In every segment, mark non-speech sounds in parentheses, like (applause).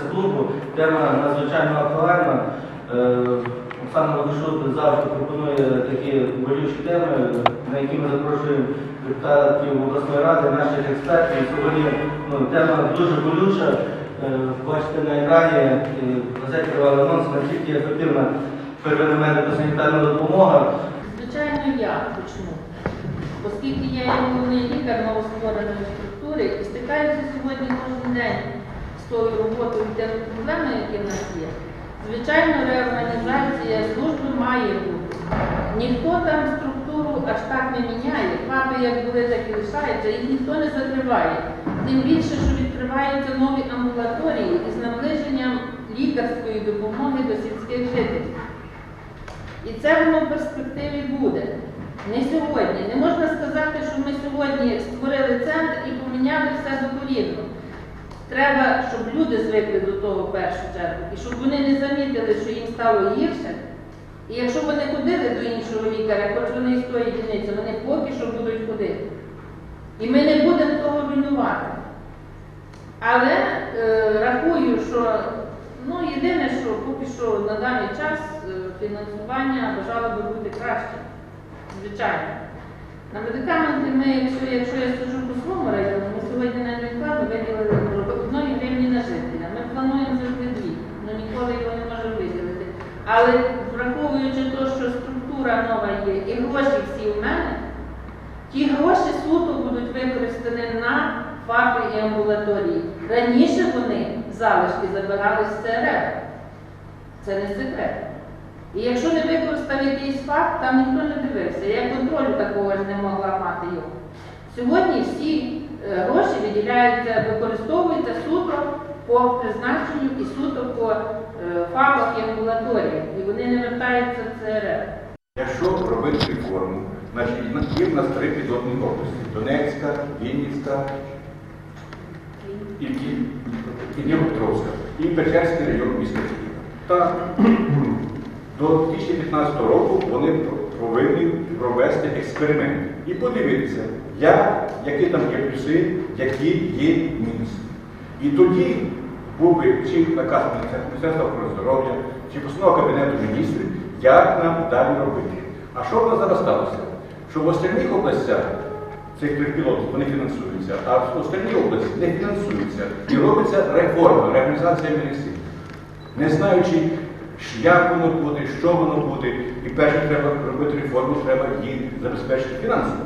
прес-клубу. Тема надзвичайно актуальна. Е, Оксана Ладишут завжди пропонує такі болючі теми, на які ми запрошуємо депутатів обласної ради, наших експертів. Сьогодні ну, тема дуже болюча. Е, Бачите на екрані е, газеті анонс, наскільки ефективна первинна медико-санітарна допомога. Звичайно, я почну. Оскільки я є головний лікар новоствореної структури і стикаюся сьогодні кожен день з тою і тими проблемами, які в нас є, звичайно, реорганізація служби має бути. Ніхто там структуру аж так не міняє. Фаби як були, так і лишаються, їх ніхто не закриває. Тим більше, що відкриваються нові амбулаторії із наближенням лікарської допомоги до сільських жителів. І це воно в перспективі буде. Не сьогодні. Не можна сказати, що ми сьогодні створили центр і поміняли все доповідно. Треба, щоб люди звикли до того в першу чергу, і щоб вони не замітили, що їм стало гірше. І якщо вони ходили до іншого лікаря, хоч вони з тої дільниці, вони поки що будуть ходити. І ми не будемо того руйнувати. Але е, рахую, що ну, єдине, що поки що на даний час е, фінансування бажало би бути краще. Звичайно. На медикаменти ми, якщо, якщо я скажу по своєму району, ми сьогодні на невідкладно виділили одної гривні на жителя. Ми плануємо завжди дві, але ніколи його не можемо виділити. Але враховуючи те, що структура нова є і гроші всі у мене, ті гроші суто будуть використані на ФАПи і амбулаторії. Раніше вони залишки забирали з ЦРФ. Це не секрет. І якщо не використав якийсь факт, там ніхто не дивився. Я контролю такого ж не могла мати його. Сьогодні всі е, гроші виділяються, використовуються суто по призначенню і суто по е, ФАПах і амбулаторіях. І вони не вертаються в ЦРФ. Якщо робити реформу, значить є в нас три підводні області: Донецька, Вінницька і Дніпропетровська, і Печерський район міста Києва. До 2015 року вони повинні провести експеримент і подивитися, як, які там є плюси, які є мінуси. І тоді був би чи наказ Міністерства охорони здоров'я, чи постанова Кабінету міністрів, як нам далі робити. А що в нас зараз сталося? Що в остальних областях цих трьох пілотів вони фінансуються, а в остальній області не фінансуються. І робиться реформа, реорганізація медицини. Не знаючи, як воно буде, що воно буде, і перше треба робити реформу, треба її забезпечити фінансово.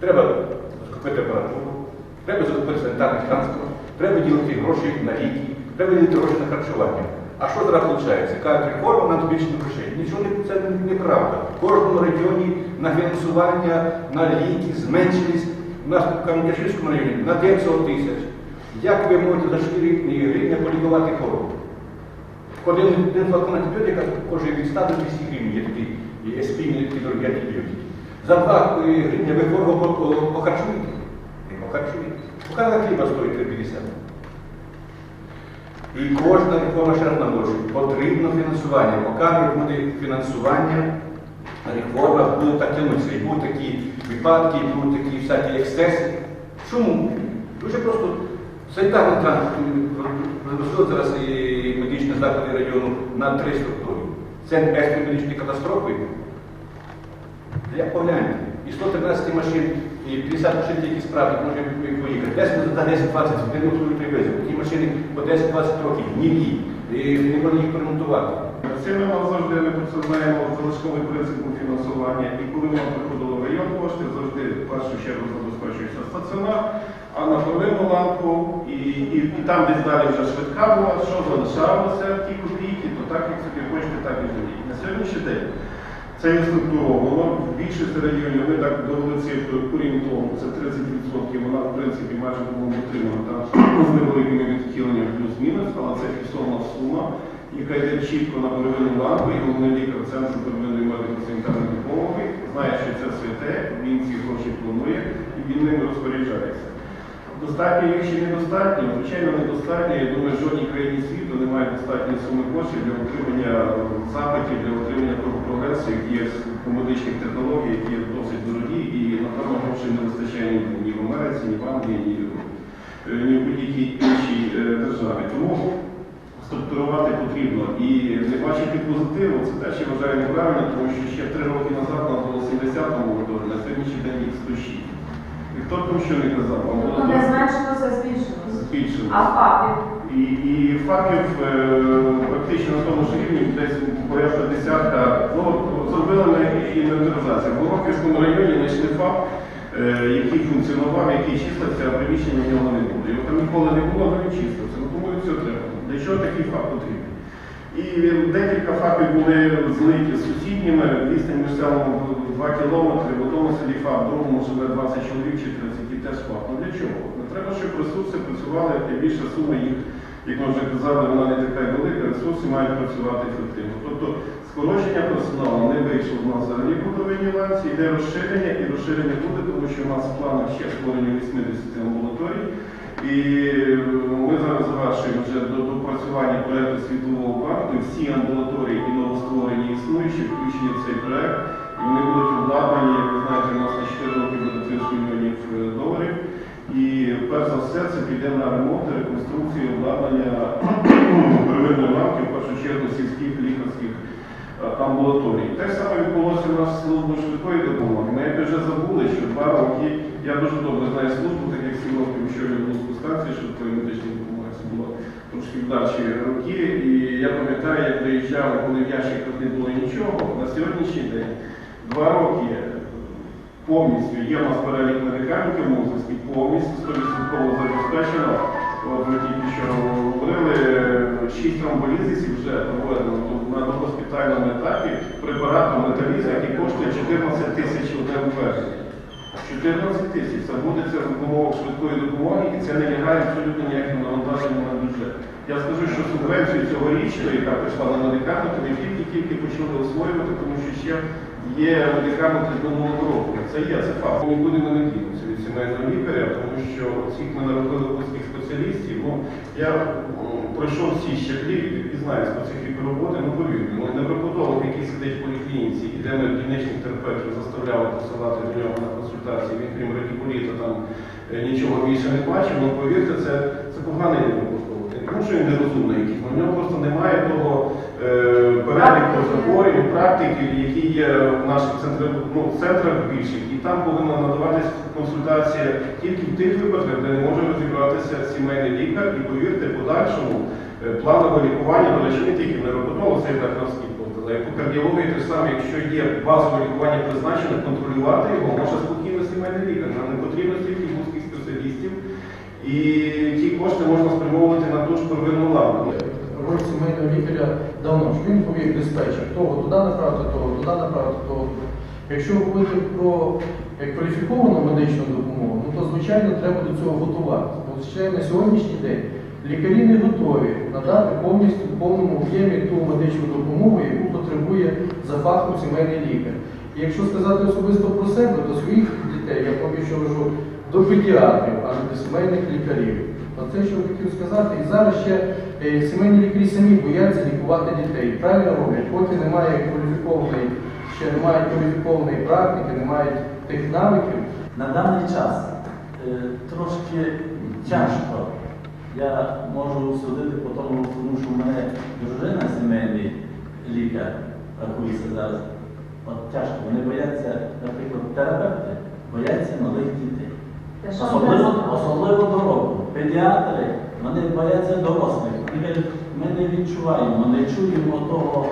Треба закупити апаратуру, треба закупити санітарний транспорт, треба ділити гроші на ліки, треба ділити гроші на харчування. А що зараз виходить? Кажуть, реформа нам збільшення грошей. Нічого не це неправда. В кожному регіоні на фінансування, на ліки зменшились. У нас в Кам'янському районі на 900 тисяч. Як ви можете за 4 гривні полікувати хворобу? Один, флакон антибіотика коштує від 100 до 200 гривень, є такі і еспіні, такі дорогі антибіотики. За 2 гривні ви хворого по- по- похарчуєте? Не похарчуєте. Буханка хліба стоїть 3,50. І кожна реформа ще наголошую, потрібно фінансування. Поки не буде фінансування, реформа буде так тягнутися. І будуть такі випадки, і будуть такі всякі ексцеси. Чому? Дуже просто санітарний транспорт розпустили зараз і медичні заклади району на три структури. Центр екстреної медичної катастрофи. Як погляньте, і 113 машин, і 50 машин, які справді може поїхати. Десь за 10-20 годин привезли. Ті машини по 10-20 років, ні, і не можна їх поремонтувати. Це ми вам завжди ми знаємо залишковий принцип фінансування. І коли вам приходило район кошти, завжди в першу чергу забезпечується стаціонар, а на первинну ланку і, і, і там десь далі вже швидка була, що залишалося ті копійки, то так як собі хочете, так і живіть. На сьогоднішній день це є структуровано. В більшості районів ми так довели цифру орієнтовно, це 30%. Вона, в принципі, майже була отримана з невеликими відхиленнями плюс-мінус, але це фіксована сума, яка йде чітко на первинну ланку, і головний лікар центру первинної медико-санітарної допомоги знає, що це святе, він ці гроші планує і він ними розпоряджається. Достатньо їх чи недостатньо? Звичайно, недостатньо. Я думаю, в жодній країні світу немає достатньої суми коштів для отримання запитів, для отримання того прогресу, який є по медичних технологіях, які є досить дорогі, і, напевно, грошей не вистачає ні- в Америці, ні в Англії, ні е, ні в будь-якій іншій е, державі. Тому структурувати потрібно і не бачити позитиву, це теж я вважаю неправильно, тому що ще три роки назад нам було 70 амбулаторій, на сьогоднішній день їх 106. Хто там що не казав, Ну, не зменшилося, а збільшилося. А ФАПів? І, і фактів е, практично на тому ж рівні десь порядка десятка. Ну, зробили ми інвентаризацію. В Горохівському районі знайшли ФАП, е, який функціонував, який числився, а приміщення в нього не було. Його там ніколи не було, але він числився. Ну, тому і все треба. Для чого такий ФАП потрібен? І декілька фапів були злиті з сусідніми, відстань між селами 2 кілометри, в одному селі ФАП, в другому живе 20 чоловік чи 30 і теж ФАП. Ну для чого? Не треба, щоб ресурси працювали, тим більше сума їх, як ми вже казали, вона не така велика, ресурси мають працювати ефективно. Тобто скорочення персоналу не вийшло в нас взагалі по ланці, йде розширення, і розширення буде, тому що в нас в планах ще створення 80 амбулаторій. І е, ми зараз завершуємо вже до допрацювання проєкту світового банку. Всі амбулаторії і новостворені існуючі, включені в цей проєкт. І вони будуть обладнані, як ви знаєте, у нас на 4 роки буде 30 мільйонів е, доларів. І перш за все це піде на ремонт, реконструкцію обладнання (clears throat) первинної ланки, в першу чергу сільських лікарських е, амбулаторій. Те саме відбулося в нас службу швидкої допомоги. Ми якби вже забули, що два роки, я дуже добре знаю службу, так як сім років що я був станції швидкої медичної допомоги, це було трошки вдачі роки. І я пам'ятаю, як доїжджали, коли в ящиках не було нічого. На сьогоднішній день два роки повністю є у нас перелік медикаментів мозовських, повністю 100% забезпечено. От ми тільки що говорили, шість тромболізисів вже проведено на госпітальному етапі препаратом металізм, який коштує 14 тисяч одне ввезення. 14 тисяч. Це буде це в умовах швидкої допомоги і це не лягає абсолютно ніяким навантаженням на бюджет. Я скажу, що субвенцію цьогорічну, яка прийшла на медикаменти, ми тільки-тільки почали освоювати, тому що ще є медикаменти з минулого року. Це є, це факт. Ми нікуди не надіємося від сімейного лікаря, тому що всіх ми наробили вузьких спеціалістів. Ну, я пройшов всі щаблі і знаю специфіку роботи, ну повірте, ну невроподолог, який сидить в поліклініці, і де ми клінічних терапевтів заставляли посилати до нього на консультації, він крім радикуліту там е, нічого більше не бачив, ну повірте, це, це поганий невроподолог. Тому, що він нерозумний якийсь, але в нього просто немає того е, переліку захворювань, практики, які є в наших центрах, ну, центрах більших, і там повинна надаватися консультація тільки в тих випадках, де може розібратися сімейний лікар, і повірте, подальшому е, планове лікування, речі, не тільки в нейропатологу, це і так а як по кардіології, те ж саме, якщо є базове лікування призначене, контролювати його може спокійно сімейний лікар. Нам не потрібно стільки вузьких спеціалістів, і ті кошти можна спрямовувати на ту ж первинну лавку. роль сімейного лікаря давно, що він повів диспетчер, того туди направити, того туди направити, того туди. Якщо говорити про кваліфіковану медичну допомогу, ну то звичайно треба до цього готувати. От ще на сьогоднішній день лікарі не готові надати повністю в повному об'ємі ту медичну допомогу, яку потребує за фахом сімейний лікар. І якщо сказати особисто про себе, то своїх дітей я поки що вожу до педіатрів, а не до сімейних лікарів. Оце що хотів сказати. І зараз ще е, сімейні лікарі самі бояться лікувати дітей. Правильно роблять, поки немає кваліфікованої, ще немає кваліфікованої практики, немає тих навиків. На даний час е, трошки тяжко. Я можу судити по тому, тому що в мене дружина сімейний лікар рахується зараз. От тяжко. Вони бояться, наприклад, терапевти, бояться малих дітей. Що Особливо, особливо дорослих. Педіатри, вони бояться дорослих. Вони кажуть, ми не відчуваємо, не чуємо того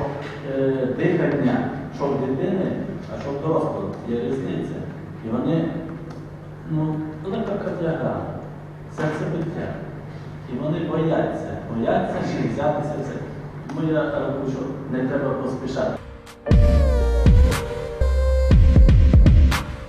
е, дихання, що в дитини, а що в дорослого. Є різниця. І вони, ну, велика кардіограма, серцебиття. І вони бояться, бояться ще взятися це. Тому я рахую, що не треба поспішати.